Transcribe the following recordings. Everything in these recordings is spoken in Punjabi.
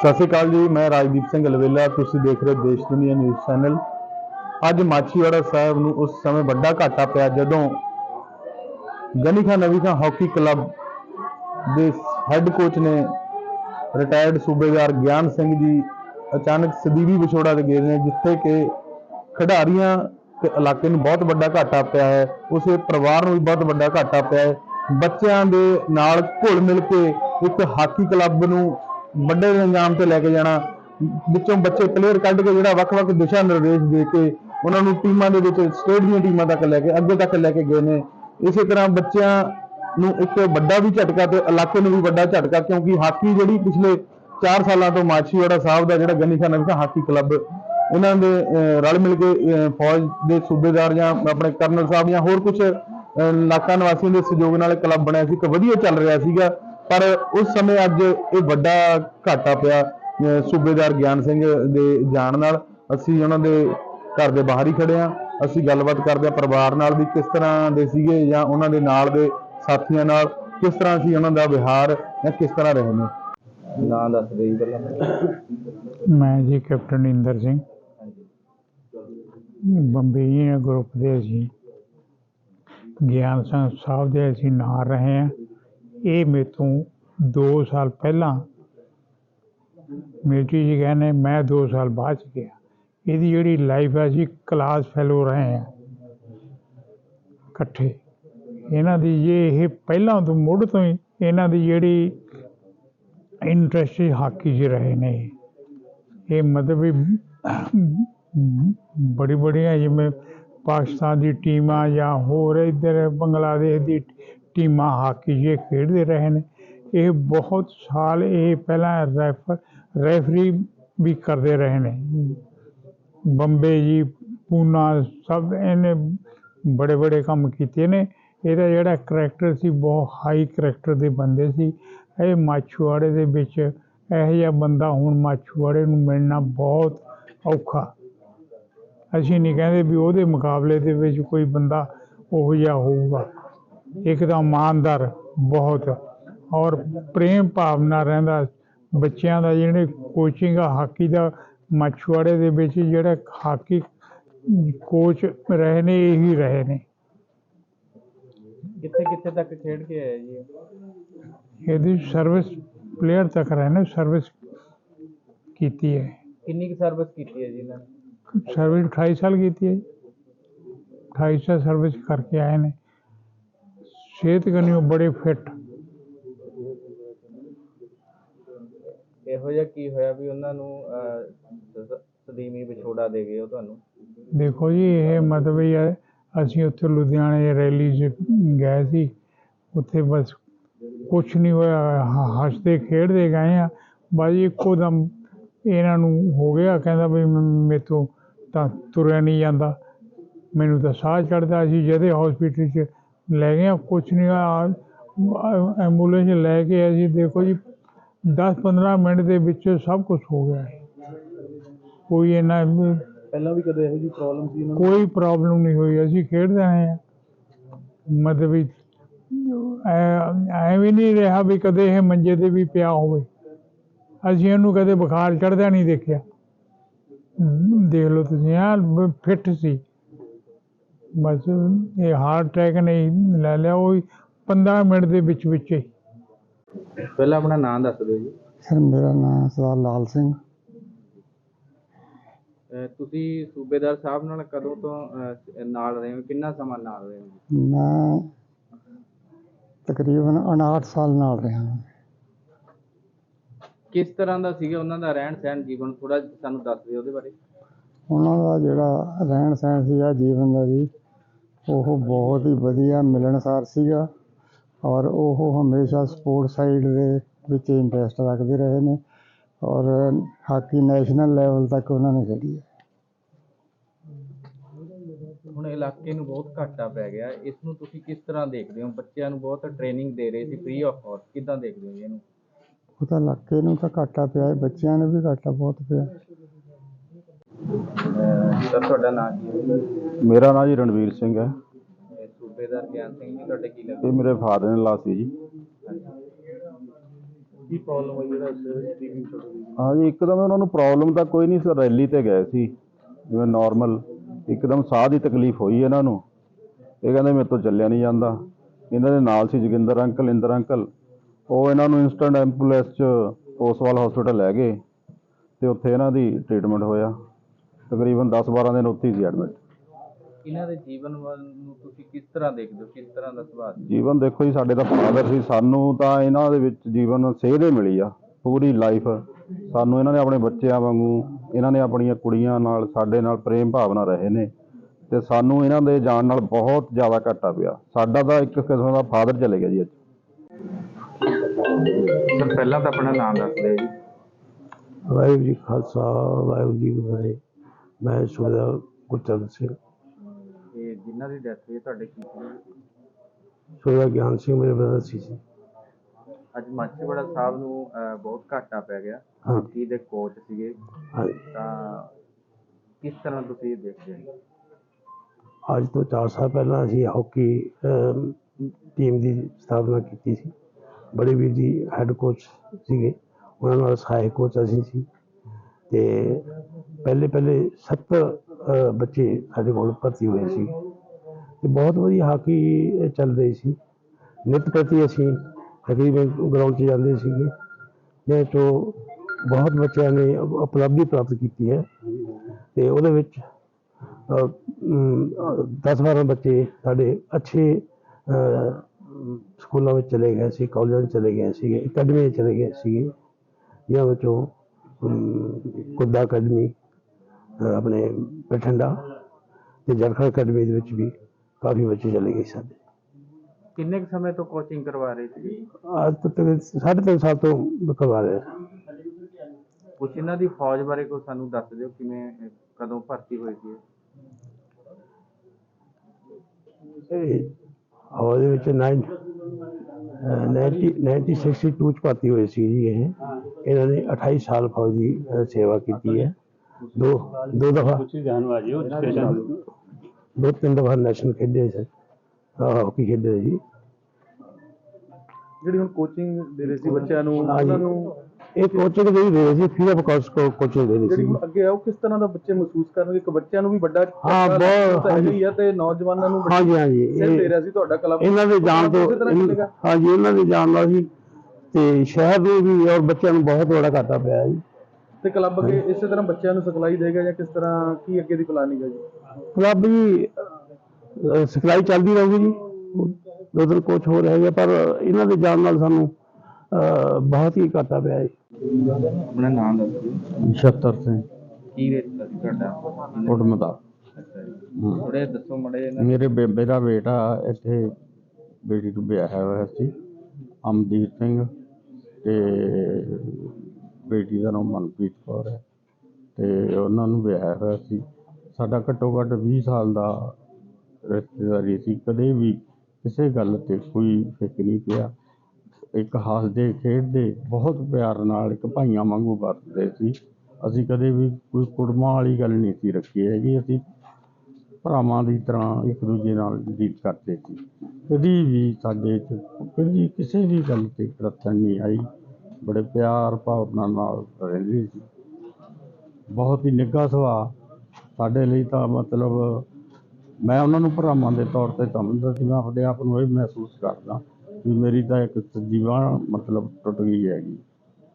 ਸਤਿ ਸ਼੍ਰੀ ਅਕਾਲ ਜੀ, ਮੈਂ ਰਾਜਦੀਪ ਸਿੰਘ ਲਵੇਲਾ, ਤੁਸੀਂ ਦੇਖ ਰਹੇ ਹੋ ਦੇਸ਼ ਦੁਨੀਆ ਨਿਊਜ਼ ਚੈਨਲ। ਅੱਜ ਮਾਛੀਵਾੜਾ ਸਾਹਿਬ ਨੂੰ ਉਸ ਸਮੇਂ ਵੱਡਾ ਘਾਟਾ ਪਿਆ ਜਦੋਂ ਗਨੀ ਖਾਨ ਨਵੀ ਖਾਨ ਹਾਕੀ ਕਲੱਬ ਦੇ ਹੈੱਡ ਕੋਚ ਨੇ ਰਿਟਾਇਰਡ ਸੂਬੇਦਾਰ ਗਿਆਨ ਸਿੰਘ ਜੀ ਅਚਾਨਕ ਸਦੀਵੀ ਵਿਛੋੜਾ ਦੇ ਗਏ ਨੇ, ਜਿੱਥੇ ਕਿ ਖਿਡਾਰੀਆਂ ਤੇ ਇਲਾਕੇ ਨੂੰ ਬਹੁਤ ਵੱਡਾ ਘਾਟਾ ਪਿਆ ਹੈ। ਉਸੇ ਪਰਿਵਾਰ ਨੂੰ ਵੀ ਬਹੁਤ ਵੱਡਾ ਘਾਟਾ ਪਿਆ ਹੈ। ਬੱਚਿਆਂ ਦੇ ਨਾਲ ਘੁਲ ਮਿਲ ਕੇ ਇੱਕ ਹਾਕੀ ਕਲੱਬ ਨੂੰ ਵੱਡੇ ਅੰਜਾਮ ਤੇ ਲੈ ਕੇ ਜਾਣਾ ਵਿੱਚੋਂ ਬੱਚੇ ਪਲੇਅਰ ਕੱਢ ਕੇ ਜਿਹੜਾ ਵੱਖ-ਵੱਖ ਦਿਸ਼ਾ ਨਿਰਦੇਸ਼ ਦੇ ਕੇ ਉਹਨਾਂ ਨੂੰ ਟੀਮਾਂ ਦੇ ਵਿੱਚ ਸਟੇਟ ਦੀਆਂ ਟੀਮਾਂ ਤੱਕ ਲੈ ਕੇ ਅੱਗੇ ਤੱਕ ਲੈ ਕੇ ਗਏ ਨੇ। ਇਸੇ ਤਰ੍ਹਾਂ ਬੱਚਿਆਂ ਨੂੰ ਇੱਕ ਵੱਡਾ ਵੀ ਝਟਕਾ ਤੇ ਇਲਾਕੇ ਨੂੰ ਵੀ ਵੱਡਾ ਝਟਕਾ ਕਿਉਂਕਿ ਹਾਕੀ ਜਿਹੜੀ ਪਿਛਲੇ 4 ਸਾਲਾਂ ਤੋਂ ਮਾਛੀਵਾੜਾ ਸਾਹਿਬ ਦਾ ਜਿਹੜਾ ਗਨੀ ਖਾਨ ਨਵੀਂ ਹਾਕੀ ਕਲੱਬ ਉਹਨਾਂ ਦੇ ਅਹ, ਰਲ ਮਿਲ ਕੇ ਅਹ, ਫੌਜ ਦੇ ਸੂਬੇਦਾਰ ਜਾਂ ਆਪਣੇ ਕਰਨਲ ਸਾਹਿਬ ਜਾਂ ਹੋਰ ਕੁਝ ਇਲਾਕਾ ਨਿਵਾਸੀਆਂ ਦੇ ਸਹਿਯੋਗ ਨਾਲ ਕਲੱਬ ਬਣਿਆ ਸੀ ਇੱਕ ਵਧੀਆ ਚੱਲ ਰਿਹਾ ਸੀਗਾ। ਪਰ ਉਸ ਸਮੇਂ ਅੱਜ ਇਹ ਵੱਡਾ ਘਾਟਾ ਪਿਆ ਅਹ, ਸੂਬੇਦਾਰ ਗਿਆਨ ਸਿੰਘ ਦੇ ਜਾਣ ਨਾਲ। ਅਸੀਂ ਉਹਨਾਂ ਦੇ ਘਰ ਦੇ ਬਾਹਰ ਹੀ ਖੜੇ ਆ ਅਸੀਂ ਗੱਲਬਾਤ ਕਰਦੇ ਆ ਪਰਿਵਾਰ ਨਾਲ ਵੀ ਕਿਸ ਤਰ੍ਹਾਂ ਦੇ ਸੀਗੇ ਜਾਂ ਉਹਨਾਂ ਦੇ ਨਾਲ ਦੇ ਸਾਥੀਆਂ ਨਾਲ ਕਿਸ ਤਰ੍ਹਾਂ ਸੀ ਉਹਨਾਂ ਦਾ ਵਿਹਾਰ ਜਾਂ ਕਿਸ ਤਰ੍ਹਾਂ ਰਹੇ ਨੇ। ਨਾਂ ਦੱਸ ਜੀ ਪਹਿਲਾਂ। ਮੈਂ ਜੀ ਕੈਪਟਨ ਇੰਦਰ ਸਿੰਘ। ਬੰਬਈ ਗਰੁੱਪ ਦੇ ਅਸੀਂ ਗਿਆਨ ਸਿੰਘ ਸਾਹਿਬ ਦੇ ਅਸੀਂ ਨਾਲ ਰਹੇ ਹਾਂ। ਇਹ ਮੇਰੇ ਤੋਂ 2 ਸਾਲ ਪਹਿਲਾਂ ਮਿਲਟਰੀ ਜੀ ਕਹਿੰਦੇ ਮੈਂ 2 ਸਾਲ ਬਾਅਦ 'ਚ ਗਿਆ। ਇਹਦੀ ਜਿਹੜੀ ਲਾਈਫ ਹੈ ਜੀ ਕਲਾਸ ਫੈਲੋ ਰਹੇ ਹਾਂ। ਇਕੱਠੇ। ਇਹਨਾਂ ਦੀ ਜੇ ਇਹ ਪਹਿਲਾਂ ਤੋਂ ਮੁੱਢ ਤੋਂ ਹੀ ਇਹਨਾਂ ਦੀ ਜਿਹੜੀ ਇੰਟਰਸਟ ਹਾਕੀ 'ਚ ਰਹੇ ਨੇ। ਇਹ ਮਤਲਬ ਵੀ ਬੜੀ ਬੜੀਆਂ ਜਿਵੇਂ ਪਾਕਿਸਤਾਨ ਦੀ ਟੀਮਾਂ ਜਾਂ ਹੋਰ ਇੱਧਰ ਬੰਗਲਾਦੇਸ਼ ਦੀ ਟੀਮਾਂ ਹਾਕੀ 'ਚ ਖੇਡਦੇ ਰਹੇ ਨੇ। ਇਹ ਬਹੁਤ ਸਾਲ ਇਹ ਪਹਿਲਾਂ ਰੈਫਰ ਰੈਫਰੀ ਵੀ ਕਰਦੇ ਰਹੇ ਨੇ। ਬੰਬੇ ਜੀ, ਪੂਨਾ ਸਭ ਇਹਨੇ ਬੜੇ ਬੜੇ ਕੰਮ ਕੀਤੇ ਨੇ। ਇਹਦਾ ਜਿਹੜਾ ਕਰੈਕਟਰ ਸੀ, ਬਹੁਤ ਹਾਈ ਕਰੈਕਟਰ ਦੇ ਬੰਦੇ ਸੀ। ਇਹ ਮਾਛੂਆੜੇ ਦੇ ਵਿੱਚ ਇਹੋ ਜਿਹਾ ਬੰਦਾ ਹੁਣ ਮਾਛੂਆੜੇ ਨੂੰ ਮਿਲਣਾ ਬਹੁਤ ਔਖਾ। ਅਸੀਂ ਨਹੀਂ ਕਹਿੰਦੇ ਵੀ ਉਹਦੇ ਮੁਕਾਬਲੇ ਦੇ ਵਿੱਚ ਕੋਈ ਬੰਦਾ ਉਹ ਜਿਹਾ ਹੋਊਗਾ। ਇੱਕ ਤਾਂ ਇਮਾਨਦਾਰ ਬਹੁਤ। ਔਰ ਪ੍ਰੇਮ ਭਾਵਨਾ ਰਹਿੰਦਾ। ਬੱਚਿਆਂ ਦਾ ਜਿਹੜੇ ਕੋਚਿੰਗ ਆ ਹਾਕੀ ਦਾ ਮਾਛੂਆੜੇ ਦੇ ਵਿੱਚ ਜਿਹੜਾ ਹਾਕੀ ਕੋਚ ਰਹੇ ਨੇ ਇਹੀ ਰਹੇ ਨੇ। ਕਿੱਥੇ ਕਿੱਥੇ ਤੱਕ ਖੇਡ ਕੇ ਆਏ ਜੀ? ਇਹਦੀ ਸਰਵਿਸ ਪਲੇਅਰ ਤੱਕ ਰਹੇ ਨੇ ਸਰਵਿਸ ਕੀਤੀ ਹੈ। ਕਿੰਨੀ ਕੁ ਸਰਵਿਸ ਕੀਤੀ ਹੈ ਜੀ ਇਹਨਾਂ ਨੇ? ਸਰਵਿਸ 28 ਸਾਲ ਕੀਤੀ ਹੈ 28 ਸਾਲ ਸਰਵਿਸ ਕਰਕੇ ਆਏ ਨੇ। ਸਿਹਤ ਕਨੀਓ ਬੜੇ ਫਿੱਟ ਇਹੋ ਜਿਹਾ ਕੀ ਹੋਇਆ ਵੀ ਉਹਨਾਂ ਨੂੰ ਅਹ, ਸਦੀਮੀ ਵਿਛੋੜਾ ਦੇ ਗਏ ਉਹ ਤੁਹਾਨੂੰ? ਦੇਖੋ ਜੀ ਇਹ ਮਤਲਬ ਇਹ ਹੈ ਅਸੀਂ ਉੱਥੇ ਲੁਧਿਆਣੇ ਰੈਲੀ 'ਚ ਗਏ ਸੀ। ਉੱਥੇ ਬਸ ਕੁਛ ਨਹੀਂ ਹੋਇਆ ਹ- ਹੱਸਦੇ ਖੇਡਦੇ ਗਏ ਆ। ਬਾਜੀ ਇੱਕੋ ਦਮ ਇਹਨਾਂ ਨੂੰ ਹੋ ਗਿਆ ਕਹਿੰਦਾ ਵੀ ਮੇਰੇ ਤੋਂ ਤਾਂ ਤੁਰਿਆ ਨਹੀਂ ਜਾਂਦਾ। ਮੈਨੂੰ ਤਾਂ ਸਾਹ ਚੜਦਾ ਸੀ ਜਦੇ ਹਸਪੀਟਲ 'ਚ ਲੈ ਗਏ ਕੁਛ ਨਹੀਂ ਹੋਇਆ ਐਂਬੂਲੈਂਸ ਲੈ ਕੇ ਅਸੀਂ ਦੇਖੋ ਜੀ 10-15 ਮਿੰਟ ਦੇ ਵਿੱਚ ਸਭ ਕੁਝ ਹੋ ਗਿਆ। ਕੋਈ ਇਹਨਾਂ ਪਹਿਲਾਂ ਵੀ ਕਦੇ ਇਹੋ ਜਿਹੀ ਪ੍ਰੋਬਲਮ ਸੀ ਇਹਨਾਂ ਕੋਈ ਪ੍ਰੋਬਲਮ ਨਹੀਂ ਹੋਈ। ਅਸੀਂ ਖੇਡਦੇ ਰਹੇ ਹਾਂ ਮਤਲਬ ਵੀ ਐ ਐ ਵੀ ਨਹੀਂ ਰਿਹਾ ਵੀ ਕਦੇ ਇਹ ਮੰਜੇ ਤੇ ਵੀ ਪਿਆ ਹੋਵੇ। ਅਸੀਂ ਇਹਨੂੰ ਕਦੇ ਬੁਖਾਰ ਚੜਦਾ ਨਹੀਂ ਦੇਖਿਆ। ਦੇਖ ਲਓ ਤੁਸੀਂ ਆ ਫਿੱਟ ਸੀ। ਬਸ ਇਹ ਹਾਰਟ ਅਟੈਕ ਨਹੀਂ ਲੈ ਲਿਆ ਉਹ 15 ਮਿੰਟ ਦੇ ਵਿੱਚ ਵਿੱਚ ਹੀ। ਪਹਿਲਾਂ ਆਪਣਾ ਨਾਂ ਦੱਸ ਦਿਓ ਜੀ। ਸਰ ਮੇਰਾ ਨਾਮ ਸਰਦਾਰ ਲਾਲ ਸਿੰਘ। ਅਹ, ਤੁਸੀਂ ਸੂਬੇਦਾਰ ਸਾਹਿਬ ਨਾਲ ਕਦੋਂ ਤੋਂ ਅਹ, ਨਾਲ ਰਹੇ ਹੋ? ਕਿੰਨਾ ਸਮਾਂ ਨਾਲ ਰਹੇ ਹੋ? ਮੈਂ ਤਕਰੀਬਨ 59 ਸਾਲ ਨਾਲ ਰਿਹਾ ਹਾਂ। ਕਿਸ ਤਰ੍ਹਾਂ ਦਾ ਸੀਗਾ ਉਹਨਾਂ ਦਾ ਰਹਿਣ ਸਹਿਣ ਜੀਵਨ? ਥੋੜਾ ਸਾਨੂੰ ਦੱਸ ਦਿਓ ਉਹਦੇ ਬਾਰੇ। ਉਹਨਾਂ ਦਾ ਜਿਹੜਾ ਰਹਿਣ ਸਹਿਣ ਸੀਗਾ ਜੀਵਨ ਦਾ ਜੀ ਉਹ ਬਹੁਤ ਹੀ ਵਧੀਆ ਮਿਲਣਸਾਰ ਸੀਗਾ ਔਰ ਉਹ ਹਮੇਸ਼ਾ ਸਪੋਰਟ ਸਾਈਡ ਦੇ ਵਿੱਚ ਇੰਟਰਸਟ ਰੱਖਦੇ ਰਹੇ ਨੇ ਔਰ ਹਾਕੀ ਨੈਸ਼ਨਲ ਲੈਵਲ ਤੱਕ ਉਹਨਾਂ ਨੇ ਖੇਡੀ ਹੈ। ਹੁਣ ਇਲਾਕੇ ਨੂੰ ਬਹੁਤ ਘਾਟਾ ਪੈ ਗਿਆ। ਇਸ ਨੂੰ ਤੁਸੀਂ ਕਿਸ ਤਰ੍ਹਾਂ ਦੇਖਦੇ ਹੋ? ਬੱਚਿਆਂ ਨੂੰ ਬਹੁਤ ਟ੍ਰੇਨਿੰਗ ਦੇ ਰਹੇ ਸੀ ਫ੍ਰੀ ਆਫ ਕਾਸਟ ਕਿੱਦਾਂ ਦੇਖਦੇ ਹੋ ਜੀ ਇਹਨੂੰ? ਉਹ ਤਾਂ ਇਲਾਕੇ ਨੂੰ ਤਾਂ ਘਾਟਾ ਪਿਆ ਹੈ ਬੱਚਿਆਂ ਨੂੰ ਵੀ ਘਾਟਾ ਬਹੁਤ ਪਿਆ। ਸਰ ਤੁਹਾਡਾ ਨਾਮ ਕੀ ਹੈ? ਮੇਰਾ ਨਾਮ ਜੀ ਰਣਵੀਰ ਸਿੰਘ ਹੈ। ਇਹ ਸੂਬੇਦਾਰ ਗਿਆਨ ਸਿੰਘ ਜੀ ਤੁਹਾਡੇ ਕੀ ਲੱਗਦਾ? ਇਹ ਮੇਰੇ ਫਾਦਰ ਨੇ ਲਾ ਸੀ ਜੀ। ਕੀ ਪ੍ਰੋਬਲਮ ਹੋਈ ਜਿਹੜਾ ਸਟੀਵਿੰਗ ਛੱਡ ਹਾਂ ਜੀ ਇੱਕਦਮ ਉਹਨਾਂ ਨੂੰ ਪ੍ਰੋਬਲਮ ਤਾਂ ਕੋਈ ਨਹੀਂ ਸੀ ਰੈਲੀ ਤੇ ਗਏ ਸੀ ਜਿਵੇਂ ਨਾਰਮਲ ਇੱਕਦਮ ਸਾਹ ਦੀ ਤਕਲੀਫ ਹੋਈ ਇਹਨਾਂ ਨੂੰ। ਇਹ ਕਹਿੰਦੇ ਮੇਰੇ ਤੋਂ ਚੱਲਿਆ ਨਹੀਂ ਜਾਂਦਾ। ਇਹਨਾਂ ਦੇ ਨਾਲ ਸੀ ਜੋਗਿੰਦਰ ਅੰਕਲ ਇੰਦਰ ਅੰਕਲ। ਉਹ ਇਹਨਾਂ ਨੂੰ ਇਨਸਟੈਂਟ ਐਂਬੂਲੈਂਸ 'ਚ ਕੋਸਵਾਲ ਹਸਪੀਟਲ ਲੈ ਗਏ। ਤੇ ਉੱਥੇ ਇਹਨਾਂ ਦੀ ਟ੍ਰੀਟਮੈਂਟ ਹੋਇਆ। ਤਕਰੀਬਨ 10-12 ਦਿਨ ਉੱਥੇ ਹੀ ਸੀ ਐਡਮਿਟ ਇਹਨਾਂ ਦੇ ਜੀਵਨ ਵੱਲ ਨੂੰ ਤੁਸੀਂ ਕਿਸ ਤਰ੍ਹਾਂ ਦੇਖਦੇ ਹੋ? ਕਿਸ ਤਰ੍ਹਾਂ ਦਾ ਸੁਭਾਅ ਸੀ? ਜੀਵਨ ਦੇਖੋ ਜੀ ਸਾਡੇ ਤਾਂ ਫਾਦਰ ਸੀ ਸਾਨੂੰ ਤਾਂ ਇਹਨਾਂ ਦੇ ਵਿੱਚ ਜੀਵਨ ਸੇਧ ਮਿਲੀ ਆ ਪੂਰੀ ਲਾਈਫ ਸਾਨੂੰ ਇਹਨਾਂ ਨੇ ਆਪਣੇ ਬੱਚਿਆਂ ਵਾਂਗੂ ਇਹਨਾਂ ਨੇ ਆਪਣੀਆਂ ਕੁੜੀਆਂ ਨਾਲ ਸਾਡੇ ਨਾਲ ਪ੍ਰੇਮ ਭਾਵਨਾ ਰਹੇ ਨੇ। ਤੇ ਸਾਨੂੰ ਇਹਨਾਂ ਦੇ ਜਾਣ ਨਾਲ ਬਹੁਤ ਜ਼ਿਆਦਾ ਘਾਟਾ ਪਿਆ। ਸਾਡਾ ਤਾਂ ਇੱਕ ਕਿਸਮ ਦਾ ਫਾਦਰ ਚਲੇ ਗਿਆ ਜੀ ਅੱਜ। ਸਰ ਪਹਿਲਾਂ ਤਾਂ ਆਪਣਾ ਨਾਮ ਦੱਸ ਦਿਓ ਜੀ। ਵਾਹਿਗੁਰੂ ਜੀ ਕਾ ਖਾਲਸਾ ਵਾਹਿਗੁਰੂ ਜੀ ਕੀ ਫਤਿਹ। ਮੈਂ ਸੁਬੇਦਾਰ ਗੁਰਚਰਨ ਸਿੰਘ। ਤੇ ਜਿਨ੍ਹਾਂ ਦੀ ਡੈਥ ਹੋਈ ਹੈ, ਤੁਹਾਡੇ ਕੀ ਸੀ ਸੁਬੇਦਾਰ ਗਿਆਨ ਸਿੰਘ ਮੇਰੇ ਬ੍ਰਦਰ ਸੀ ਜੀ। ਅੱਜ ਮਾਛੀਵਾੜਾ ਸਾਹਿਬ ਨੂੰ ਅਹ, ਬਹੁਤ ਘਾਟਾ ਪੈ ਗਿਆ। ਹਾਂ। ਹਾਕੀ ਦੇ ਕੋਚ ਸੀਗੇ? ਹਾਂਜੀ। ਤਾਂ ਕਿਸ ਤਰ੍ਹਾਂ ਤੁਸੀਂ ਇਹ ਦੇਖਦੇ ਹੋ? ਅੱਜ ਤੋਂ 4 ਸਾਲ ਪਹਿਲਾਂ ਅਸੀਂ ਹਾਕੀ ਅਮ, ਟੀਮ ਦੀ ਸਥਾਪਨਾ ਕੀਤੀ ਸੀ। ਬੜੇ ਵੀਰ ਜੀ ਹੈੱਡ ਕੋਚ ਸੀਗੇ। ਉਹਨਾਂ ਨਾਲ ਸਹਾਇਕ ਕੋਚ ਅਸੀਂ ਸੀ। ਤੇ ਪਹਿਲੇ ਪਹਿਲੇ 70 ਬੱਚੇ ਸਾਡੇ ਕੋਲ ਭਰਤੀ ਹੋਏ ਸੀ। ਤੇ ਬਹੁਤ ਵਧੀਆ ਹਾਕੀ ਚੱਲ ਰਹੀ ਸੀ। ਨਿਤ ਪ੍ਰਤੀ ਅਸੀਂ ਤਕਰੀਬਨ ਗਰਾਊਂਡ 'ਚ ਜਾਂਦੇ ਸੀਗੇ। ਜਿਹਦੇ ਤੋਂ ਬਹੁਤ ਬੱਚਿਆਂ ਨੇ ਉਪਲਬਧੀ ਪ੍ਰਾਪਤ ਕੀਤੀ ਹੈ। ਤੇ ਉਹਦੇ ਵਿੱਚ 10-12 ਬੱਚੇ ਸਾਡੇ ਅੱਛੇ ਸਕੂਲਾਂ ਵਿੱਚ ਚਲੇ ਗਏ ਸੀ, ਕਾਲਜਾਂ 'ਚ ਚਲੇ ਗਏ ਸੀਗੇ ਅਕੈਡਮੀ 'ਚ ਚਲੇ ਗਏ ਸੀਗੇ। ਜਾਂ ਵਿੱਚੋਂ ਕੁੱਦਾ ਅਕੈਡਮੀ ਆਪਣੇ ਬਠਿੰਡਾ ਤੇ ਜਰਖੜ ਅਕੈਡਮੀ ਦੇ ਵਿੱਚ ਵੀ ਕਾਫੀ ਬੱਚੇ ਚਲੇ ਗਏ ਸਾਡੇ। ਕਿੰਨੇ ਕੁ ਸਮੇਂ ਤੋਂ ਕੋਚਿੰਗ ਕਰਵਾ ਰਹੇ ਸੀ? ਅੱਜ ਤੋਂ ਤੱਕ ਸਾਢੇ ਤਿੰਨ ਸਾਲ ਤੋਂ ਕਰਵਾ ਰਹੇ। ਕੁਛ ਇਹਨਾਂ ਦੀ ਫੌਜ ਬਾਰੇ ਕੋਈ ਸਾਨੂੰ ਦੱਸ ਦਿਓ ਕਿਵੇਂ ਕਦੋਂ ਭਰਤੀ ਹੋਈ ਸੀ ਇਹ? ਉਹਦੇ ਵਿੱਚ 9 90 1962 ਚ ਭਰਤੀ ਹੋਏ ਸੀ ਜੀ ਇਹ। ਇਹਨਾਂ ਨੇ 28 ਸਾਲ ਫੌਜੀ ਸੇਵਾ ਕੀਤੀ ਹੈ। ਦੋ ਦੋ ਦਫਾ। ਦੋ ਤਿੰਨ ਦਫਾ ਨੈਸ਼ਨਲ ਖੇਡੇ ਸੀ। ਹਾਕੀ ਖੇਡੇ ਜੀ ਜਿਹੜੀ ਹੁਣ ਕੋਚਿੰਗ ਦੇ ਰਹੇ ਸੀ ਬੱਚਿਆਂ ਨੂੰ। ਉਹਨਾਂ ਨੂੰ ਇਹ ਕੋਚਿੰਗ ਦੇ ਵੀ ਦੇ ਰਹੇ ਸੀ ਫ੍ਰੀ ਆਫ ਕਾਸਟ ਕੋਚਿੰਗ ਦੇ ਰਹੇ ਜਿਹੜੀ ਸੀ। ਅੱਗੇ ਆ ਉਹ ਕਿਸ ਤਰ੍ਹਾਂ ਦਾ ਬੱਚੇ ਮਹਿਸੂਸ ਕਰਨਗੇ? ਇੱਕ ਬੱਚਿਆਂ ਨੂੰ ਵੀ ਵੱਡਾ ਹਾਂ, ਬਹੁਤ, ਹੈਗਾ ਹੀ। ਆ ਤੇ ਨੌਜਵਾਨਾਂ ਨੂੰ ਹਾਂਜੀ ਹਾਂਜੀ। ਸਿਰ ਦੇ ਇਹ ਰਿਹਾ ਸੀ ਤੁਹਾਡਾ ਕਲੱਬ। ਇਹਨਾਂ ਦੇ ਜਾਣ ਤੋਂ? ਹਾਂਜੀ ਇਹਨਾਂ ਦੇ ਜਾਣ ਨਾਲ ਜੀ ਤੇ ਸ਼ਹਿਰ ਨੂੰ ਵੀ ਔਰ ਬੱਚਿਆਂ ਨੂੰ ਬਹੁਤ ਬੜਾ ਘਾਟਾ ਪਿਆ ਜੀ। ਤੇ ਕਲੱਬ ਅੱਗੇ ਇਸੇ ਤਰ੍ਹਾਂ ਬੱਚਿਆਂ ਨੂੰ ਸਿਖਲਾਈ ਦੇਗਾ ਜਾਂ ਕਿਸ ਤਰ੍ਹਾਂ ਕੀ ਅੱਗੇ ਦੀ ਪਲਾਨਿੰਗ ਹੈ ਜੀ? ਕਲੱਬ ਜੀ ਅਹ, ਸਿਖਲਾਈ ਚੱਲਦੀ ਰਹੂਗੀ ਜੀ। ਦਿਨ ਕੋਚ ਹੋ ਰਹੇ ਹੈਗੇ ਪਰ ਇਹਨਾਂ ਦੇ ਜਾਣ ਨਾਲ ਸਾਨੂੰ ਅਹ, ਬਹੁਤ ਹੀ ਘਾਟਾ ਪਿਆ ਜੀ। ਆਪਣਾ ਨਾਮ ਦੱਸ ਦਿਓ। ਸਿੰਘ। ਕੀ ਰਿਸ਼ਤਾ ਸੀ ਤੁਹਾਡਾ? ਉਡਮਦਾ। ਅੱਛਾ ਜੀ। ਥੋੜੇ ਦੱਸੋ ਮੜੇ ਇਹਨਾਂ ਮੇਰੇ ਬੇਬੇ ਦਾ ਬੇਟਾ ਇੱਥੇ ਬੇਟੀ ਨੂੰ ਵਿਆਹਿਆ ਹੋਇਆ ਸੀ। ਅਮਦੀਪ ਸਿੰਘ। ਤੇ ਬੇਟੀ ਦਾ ਨਾਮ ਮਨਪ੍ਰੀਤ ਕੌਰ ਹੈ ਤੇ ਉਹਨਾਂ ਨੂੰ ਵਿਆਹਿਆ ਹੋਇਆ ਸੀ। ਸਾਡਾ ਘੱਟੋ ਘੱਟ 20 ਸਾਲ ਦਾ ਰਿਸ਼ਤੇਦਾਰੀ ਸੀ। ਕਦੇ ਵੀ ਕਿਸੇ ਗੱਲ ਤੇ ਕੋਈ ਫਿਕਰ ਨਹੀਂ ਪਿਆ। ਇੱਕ ਹੱਸਦੇ, ਖੇਡਦੇ, ਬਹੁਤ ਪਿਆਰ ਨਾਲ ਇੱਕ ਭਾਈਆਂ ਵਾਂਗੂ ਵਰਤਦੇ ਸੀ। ਅਸੀਂ ਕਦੇ ਵੀ ਕੋਈ ਕੁੜਮਾਂ ਵਾਲੀ ਗੱਲ ਨਹੀਂ ਸੀ ਰੱਖੀ ਹੈਗੀ। ਅਸੀਂ ਭਰਾਵਾਂ ਦੀ ਤਰ੍ਹਾਂ ਇੱਕ ਦੂਜੇ ਨਾਲ ਡੀਲ ਕਰਦੇ ਸੀ। ਕਦੀ ਵੀ ਸਾਡੇ 'ਚ ਕਦੀ ਕਿਸੇ ਵੀ ਗੱਲ ਤੇ ਕੜਤਣ ਨਹੀਂ ਆਈ। ਬੜੇ ਪਿਆਰ ਭਾਵਨਾ ਨਾਲ ਰਹਿੰਦੇ ਸੀ। ਬਹੁਤ ਹੀ ਨਿੱਘਾ ਸੁਭਾਅ ਸਾਡੇ ਲਈ ਤਾਂ ਮਤਲਬ ਮੈਂ ਉਹਨਾਂ ਨੂੰ ਭਰਾਵਾਂ ਦੇ ਤੌਰ ਤੇ ਸਮਝਦਾ ਸੀ। ਮੈਂ ਆਪਣੇ ਆਪ ਨੂੰ ਇਹ ਮਹਿਸੂਸ ਕਰਦਾ ਵੀ ਮੇਰੀ ਤਾਂ ਇੱਕ ਜੀਵਾਂ ਮਤਲਬ ਟੁੱਟ ਗਈ ਹੈਗੀ।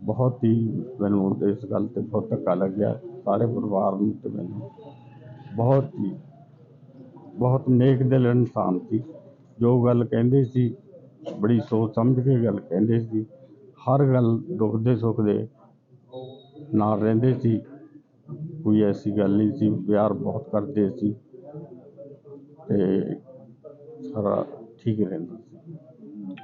ਬਹੁਤ ਹੀ ਮੈਨੂੰ ਇਸ ਗੱਲ ਤੇ ਬਹੁਤ ਧੱਕਾ ਲੱਗਿਆ। ਸਾਰੇ ਪਰਿਵਾਰ ਨੂੰ ਤੇ ਮੈਨੂੰ। ਬਹੁਤ ਹੀ ਬਹੁਤ ਨੇਕ ਦਿਲ ਇਨਸਾਨ ਸੀ। ਜੋ ਗੱਲ ਕਹਿੰਦੇ ਸੀ, ਬੜੀ ਸੋਚ ਸਮਝ ਕੇ ਗੱਲ ਕਹਿੰਦੇ ਸੀ। ਹਰ ਗੱਲ ਦੁੱਖ ਦੇ ਸੁੱਖ ਦੇ ਨਾਲ ਰਹਿੰਦੇ ਸੀ। ਕੋਈ ਐਸੀ ਗੱਲ ਨਹੀਂ ਸੀ, ਪਿਆਰ ਬਹੁਤ ਕਰਦੇ ਸੀ ਤੇ ਸਾਰਾ ਠੀਕ ਰਹਿੰਦਾ ਸੀ।